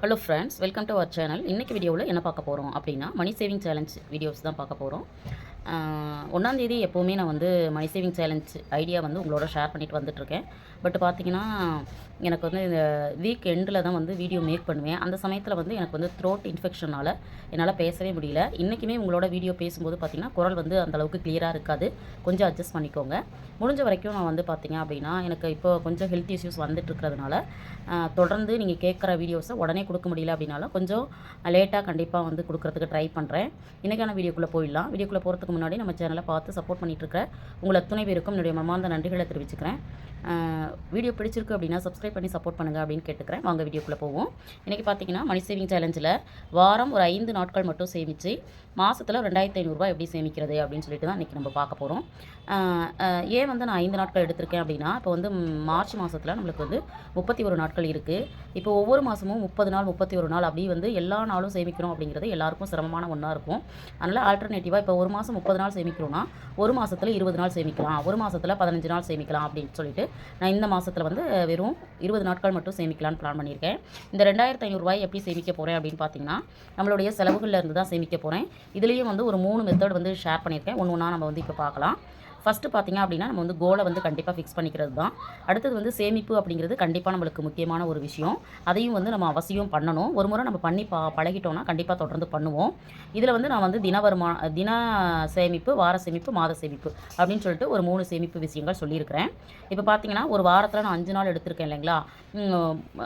Hello friends welcome to our channel இன்றைக்கி வீடியோவில் என்ன பார்க்க போகிறோம் அப்படின்னா மணி சேவிங் சேலஞ்ச் வீடியோஸ் தான் பார்க்க போகிறோம் ஒன்றாந்தேதி எப்போவுமே நான் வந்து மணி சேவிங் சேலஞ்ச் ஐடியா வந்து உங்களோட ஷேர் பண்ணிட்டு வந்துட்டுருக்கேன். பட் பார்த்தீங்கன்னா எனக்கு வந்து இந்த வீக் எண்டில் தான் வந்து வீடியோ மேக் பண்ணுவேன். அந்த சமயத்தில் வந்து எனக்கு வந்து த்ரோட் இன்ஃபெக்ஷனால் என்னால் பேசவே முடியல. இன்றைக்குமே உங்களோட வீடியோ பேசும்போது பார்த்தீங்கன்னா குரல் வந்து அந்தளவுக்கு கிளியராக இருக்காது. கொஞ்சம் அட்ஜஸ்ட் பண்ணிக்கோங்க. முடிஞ்ச வரைக்கும் நான் வந்து பார்த்தீங்க அப்படின்னா எனக்கு இப்போ கொஞ்சம் ஹெல்த் இஷ்யூஸ் வந்துட்டு இருக்கிறதுனால தொடர்ந்து நீங்கள் கேட்குற வீடியோஸை உடனே கொடுக்க முடியல அப்படின்னாலும் கொஞ்சம் லேட்டாக கண்டிப்பாக வந்து கொடுக்குறதுக்கு ட்ரை பண்ணுறேன் இன்றைக்கான வீடியோக்குள்ளே போயிடலாம். வீடியோக்குள்ளே போகிறதுக்கு முன்னாடி நம்ம சேனலை பார்த்து சப்போர்ட் பண்ணிட்டு இருக்கிற உங்களை அத்துணை பேருக்கும் என்னுடைய மமாந்த நன்றிகளை தெரிவிச்சுக்கிறேன். வீடியோ பிடிச்சிருக்கு அப்படின்னா சப்ஸ்கிரைப் பண்ணி சப்போர்ட் பண்ணுங்கள் அப்படின்னு கேட்டுக்கிறேன். வாங்க வீடியோக்குள்ளே போவோம். இன்றைக்கி பார்த்தீங்கன்னா மணி சேவிங் சேலஞ்சில் வாரம் ஒரு ஐந்து நாட்கள் மட்டும் சேமித்து மாதத்தில் ரெண்டாயிரத்தி ஐநூறுரூவா எப்படி சேமிக்கிறது அப்படின்னு சொல்லிட்டு தான் இன்றைக்கி நம்ம பார்க்க போகிறோம் ஏன் வந்து நான் ஐந்து நாட்கள் எடுத்திருக்கேன் அப்படின்னா இப்போ வந்து மார்ச் மாதத்தில் நம்மளுக்கு வந்து முப்பத்தி ஒரு நாட்கள் இருக்குது இப்போ ஒவ்வொரு மாதமும் முப்பது நாள் முப்பத்தி ஒரு நாள் அப்படி வந்து எல்லா நாளும் சேமிக்கிறோம் அப்படிங்கிறது எல்லாருக்கும் சிரமமான ஒன்றா இருக்கும். அதனால் ஆல்டர்னேட்டிவாக இப்போ ஒரு மாதம் முப்பது நாள் சேமிக்கிறோன்னா ஒரு மாதத்தில் இருபது நாள் சேமிக்கலாம் ஒரு மாதத்தில் பதினஞ்சு நாள் சேமிக்கலாம் அப்படின்னு சொல்லிட்டு நான் இந்த மாதம் மாதத்தில் வந்து வெறும் இருபது நாட்கள் மட்டும் சேமிக்கலாம்னு பிளான் பண்ணியிருக்கேன். இந்த ரெண்டாயிரத்து ஐநூறுரூவாய் எப்படி சேமிக்க போகிறேன் அப்படின்னு பார்த்தீங்கன்னா நம்மளுடைய செலவுகளில் இருந்து தான் சேமிக்க போகிறேன் இதுலேயும் வந்து ஒரு மூணு மெத்தட் வந்து ஷேர் பண்ணியிருக்கேன். ஒன்று ஒன்றா நம்ம வந்து இப்போ பார்க்கலாம். ஃபஸ்ட்டு பார்த்தீங்க அப்படின்னா நம்ம வந்து கோலை வந்து கண்டிப்பாக ஃபிக்ஸ் பண்ணிக்கிறது தான் அடுத்தது வந்து சேமிப்பு அப்படிங்கிறது கண்டிப்பாக நம்மளுக்கு முக்கியமான ஒரு விஷயம். அதையும் வந்து நம்ம அவசியம் பண்ணணும். ஒரு முறை நம்ம பண்ணி பா பழகிட்டோம்னா கண்டிப்பாக தொடர்ந்து பண்ணுவோம். இதில் வந்து நான் வந்து தின வருமா தின சேமிப்பு வார சேமிப்பு மாத சேமிப்பு அப்படின்னு சொல்லிட்டு ஒரு மூணு சேமிப்பு விஷயங்கள் சொல்லியிருக்கிறேன். இப்போ பார்த்தீங்கன்னா ஒரு வாரத்தில் நான் அஞ்சு நாள் எடுத்திருக்கேன் இல்லைங்களா?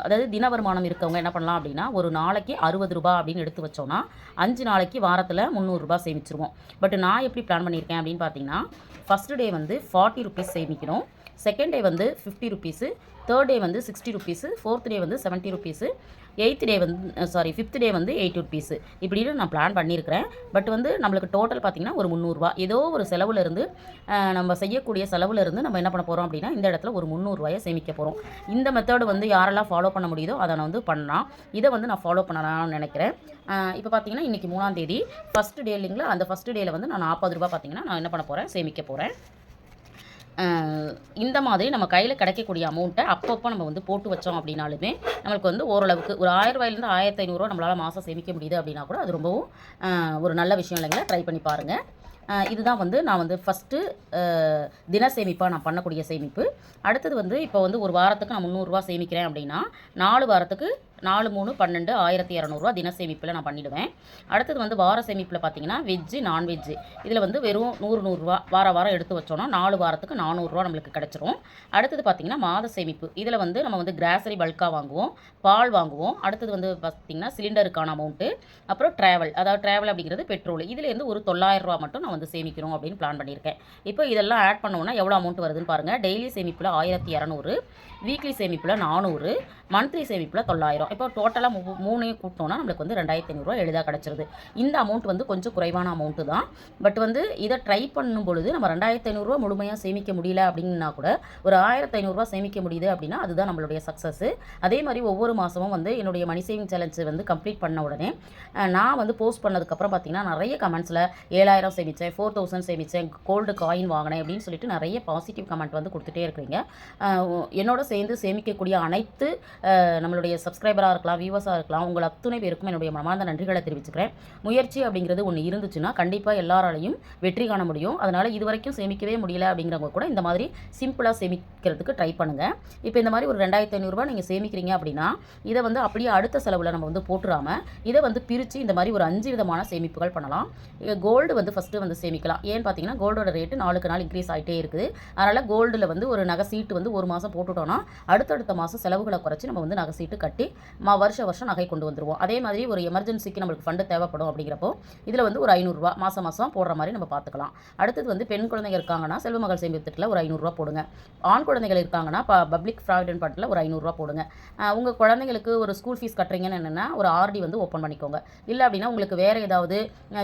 அதாவது தின வருமானம் இருக்கவங்க என்ன பண்ணலாம் அப்படின்னா ஒரு நாளைக்கு அறுபது ரூபா அப்படின்னு எடுத்து வச்சோன்னா அஞ்சு நாளைக்கு வாரத்தில் முந்நூறுரூபா சேமிச்சிருவோம். பட் நான் எப்படி பிளான் பண்ணியிருக்கேன் அப்படின்னு பார்த்தீங்கன்னா ஃபஸ்ட் ஃபஸ்ட்டு டே வந்து ஃபார்ட்டி ருபீஸ் சேமிக்கணும் செகண்ட் டே வந்து ஃபிஃப்டி ருபீஸு தேர்ட் டே வந்து சிக்ஸ்டி ருபீஸு ஃபோர்த் டே வந்து செவன்ட்டி ருபீஸு எயித் டே வந்து சாரி ஃபிஃப்த் டே வந்து எயிட்டி ருபீஸு இப்படின்னு நான் பிளான் பண்ணியிருக்கிறேன். பட் வந்து நம்மளுக்கு டோட்டல் பார்த்திங்கன்னா ஒரு முந்நூறுரூவா ஏதோ ஒரு செலவுலேருந்து uh, நம்ம செய்யக்கூடிய செலவுலேருந்து நம்ம என்ன பண்ண போகிறோம் அப்படின்னா இந்த இடத்துல ஒரு முந்நூறுரூவாயை சேமிக்க போகிறோம் இந்த மெத்தடு வந்து யாரெல்லாம் ஃபாலோ பண்ண முடியுதோ அதை நான் வந்து பண்ணலாம். இதை வந்து நான் ஃபாலோ பண்ணலாம்னு நினைக்கிறேன். Uh, இப்போ பார்த்தீங்கன்னா இன்றைக்கி மூணாம் தேதி. ஃபஸ்ட்டு டே இல்லைங்களா? அந்த ஃபஸ்ட்டு டேயில் வந்து நான் நாற்பது ரூபாய் பார்த்தீங்கன்னா நான் என்ன பண்ண போகிறேன் சேமிக்க போகிறேன் இந்த மாதிரி நம்ம கையில் கிடைக்கக்கூடிய அமௌண்ட்டை அப்பப்போ நம்ம வந்து போட்டு வச்சோம் அப்படின்னாலுமே நம்மளுக்கு வந்து ஓரளவுக்கு ஒரு ஆயிரம் ரூபாயிலேருந்து ஆயிரத்தி ஐநூறுரூவா நம்மளால் மாதம் சேமிக்க முடியுது அப்படின்னா கூட அது ரொம்பவும் ஒரு நல்ல விஷயம் இல்லைங்களா? ட்ரை பண்ணி பாருங்கள் இதுதான் வந்து நான் வந்து ஃபஸ்ட்டு தின சேமிப்பாக நான் பண்ணக்கூடிய சேமிப்பு. அடுத்தது வந்து இப்போ வந்து ஒரு வாரத்துக்கு நான் முந்நூறுரூவா சேமிக்கிறேன் அப்படின்னா நாலு வாரத்துக்கு நாலு மூணு பன்னெண்டு ஆயிரத்தி இரநூறுவா தின சேமிப்பில் நான் பண்ணிவிடுவேன் அடுத்தது வந்து வார சேமிப்பில் பார்த்தீங்கன்னா வெஜ்ஜு நான்வெஜ்ஜு இதில் வந்து வெறும் நூறு நூறுரூவா வார வாரம் எடுத்து வச்சோன்னா நாலு வாரத்துக்கு நானூறுரூவா நம்மளுக்கு கிடச்சிரும். அடுத்தது பார்த்தீங்கன்னா மாத சேமிப்பு. இதில் வந்து நம்ம வந்து கிராசரி பல்காக வாங்குவோம் பால் வாங்குவோம். அடுத்தது வந்து பார்த்திங்கன்னா சிலிண்டருக்கான அமௌண்ட்டு அப்புறம் ட்ராவல் அதாவது ட்ராவல் அப்படிங்கிறது பெட்ரோல் இதுலேருந்து ஒரு தொள்ளாயிரம் ரூபா மட்டும் நான் வந்து சேமிக்கிறோம் அப்படின்னு பிளான் பண்ணியிருக்கேன். இப்போ இதெல்லாம் ஆட் பண்ணோம்னா எவ்வளோ அமௌண்ட் வருதுன்னு பாருங்கள் டெய்லி சேமிப்பில் ஆயிரத்தி இரநூறு வீக்லி சேமிப்பில் நானூறு மந்த்லி சேமிப்பில் தொள்ளாயிரம். இப்போ டோட்டலாக மூ மூணையும் கூட்டினோன்னா நம்மளுக்கு வந்து ரெண்டாயிரத்தி ஐநூறுரூவா எளிதாக கிடச்சிருது. இந்த அமௌண்ட் வந்து கொஞ்சம் குறைவான அமௌண்ட்டு தான். பட் வந்து இதை ட்ரை பண்ணும் பொழுது நம்ம ரெண்டாயிரத்தி ஐநூறுரூவா முழுமையாக சேமிக்க முடியல அப்படின்னா கூட ஒரு ஆயிரத்தி ஐநூறுரூவா சேமிக்க முடியுது அப்படின்னா அதுதான் நம்மளுடைய சக்ஸஸ் அதே மாதிரி ஒவ்வொரு மாதமும் வந்து என்னுடைய மணி சேவிங் சேலஞ்ச் வந்து கம்ப்ளீட் பண்ண உடனே நான் வந்து போஸ்ட் பண்ணதுக்கப்புறம் பார்த்தீங்கன்னா நிறைய கமெண்ட்ஸில் ஏழாயிரம் சேமித்தேன் ஃபோர் தௌசண்ட் சேமித்தேன் கோல்டு காயின் வாங்கினேன் அப்படின்னு சொல்லிட்டு நிறைய பாசிட்டிவ் கமெண்ட் வந்து கொடுத்துட்டே இருக்கிறீங்க. என்னோட சேர்ந்து சேமிக்கக்கூடிய அனைத்து நம்மளுடைய சப்ஸ்கிரைப் சப்ஸ்கிரைபராக இருக்கலாம் வியூவர்ஸாக இருக்கலாம் உங்கள் அத்துணை பேருக்கும் என்னுடைய மனமார்ந்த நன்றிகளை தெரிவிச்சுக்கிறேன். முயற்சி அப்படிங்கிறது ஒன்று இருந்துச்சுன்னா கண்டிப்பாக எல்லாராலையும் வெற்றி காண முடியும். அதனால் இது வரைக்கும் சேமிக்கவே முடியல அப்படிங்கிறவங்க கூட இந்த மாதிரி சிம்பிளாக சேமிக்கிறதுக்கு ட்ரை பண்ணுங்கள் இப்போ இந்த மாதிரி ஒரு ரெண்டாயிரத்தி ஐநூறுரூவா நீங்கள் சேமிக்கிறீங்க அப்படின்னா இதை வந்து அப்படியே அடுத்த செலவில் நம்ம வந்து போட்டுறாமல் இதை வந்து பிரித்து இந்த மாதிரி ஒரு அஞ்சு விதமான சேமிப்புகள் பண்ணலாம். கோல்டு வந்து ஃபஸ்ட்டு வந்து சேமிக்கலாம். ஏன்னு பார்த்தீங்கன்னா கோல்டோட ரேட்டு நாளுக்கு நாள் இன்க்ரீஸ் ஆகிட்டே இருக்குது. அதனால் கோல்டில் வந்து ஒரு நகை சீட்டு வந்து ஒரு மாதம் போட்டுட்டோம்னா அடுத்தடுத்த மாதம் செலவுகளை குறைச்சி நம்ம வந்து நகை சீட்டு கட்டி மா வருஷ வருஷம் நகை கொண்டு வந்துடுவோம் அதே மாதிரி ஒரு எமர்ஜென்சிக்கு நம்மளுக்கு ஃபண்டு தேவைப்படும் அப்படிங்கிறப்போ இதில் வந்து ஒரு ஐநூறுரூவா மாதம் மாதம் போடுற மாதிரி நம்ம பார்த்துக்கலாம். அடுத்தது வந்து பெண் குழந்தைங்க இருக்காங்கன்னா செல்வ மகள் சேமிப்பு திட்டத்தில் ஒரு ஐநூறுரூவா போடுங்க. ஆண் குழந்தைகள் இருக்காங்கன்னா ப பப்ளிக் ப்ராவிடென்ட் ஃபண்டில் ஒரு ஐநூறுரூவா போடுங்க. உங்கள் குழந்தைங்களுக்கு ஒரு ஸ்கூல் ஃபீஸ் கட்டுறீங்கன்னு என்னென்னா ஒரு ஆர்டி வந்து ஓப்பன் பண்ணிக்கோங்க. இல்லை அப்படின்னா உங்களுக்கு வேறு ஏதாவது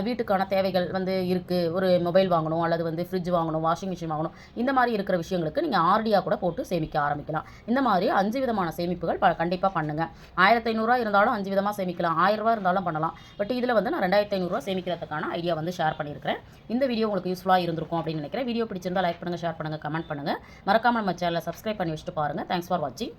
வீட்டுக்கான தேவைகள் வந்து இருக்குது ஒரு மொபைல் வாங்கணும் அல்லது வந்து ஃப்ரிட்ஜ் வாங்கணும் வாஷிங் மிஷின் வாங்கணும். இந்த மாதிரி இருக்கிற விஷயங்களுக்கு நீங்கள் ஆர்டியாக கூட போட்டு சேமிக்க ஆரம்பிக்கலாம். இந்த மாதிரி அஞ்சு விதமான சேமிப்புகள் ப கண்டிப்பாக பண்ணுங்கள் ஆயிரத்தி ஐநூறுரூவா இருந்தாலும் அஞ்சு விதமாக சேமிக்கலாம். ஆயிரரூவா இருந்தாலும் பண்ணலாம். பட் இதில் வந்து நான் ரெண்டாயிரத்தி ஐநூறுரூவா சேமிக்கிறதுக்கான ஐடியா வந்து ஷேர் பண்ணியிருக்கிறேன் இந்த வீடியோ உங்களுக்கு யூஸ்ஃபுல்லாக இருந்திருக்கும் அப்படின்னு நினைக்கிறேன். வீடியோ பிடிச்சிருந்தால் லைக் பண்ணுங்கள் ஷேர் பண்ணுங்கள் கமெண்ட் பண்ணுங்கள் மறக்காமல் நம்ம சேனலை சப்ஸ்கிரைப் பண்ணி வச்சுட்டு பாருங்கள் தேங்க்ஸ் ஃபார் வாட்சிங்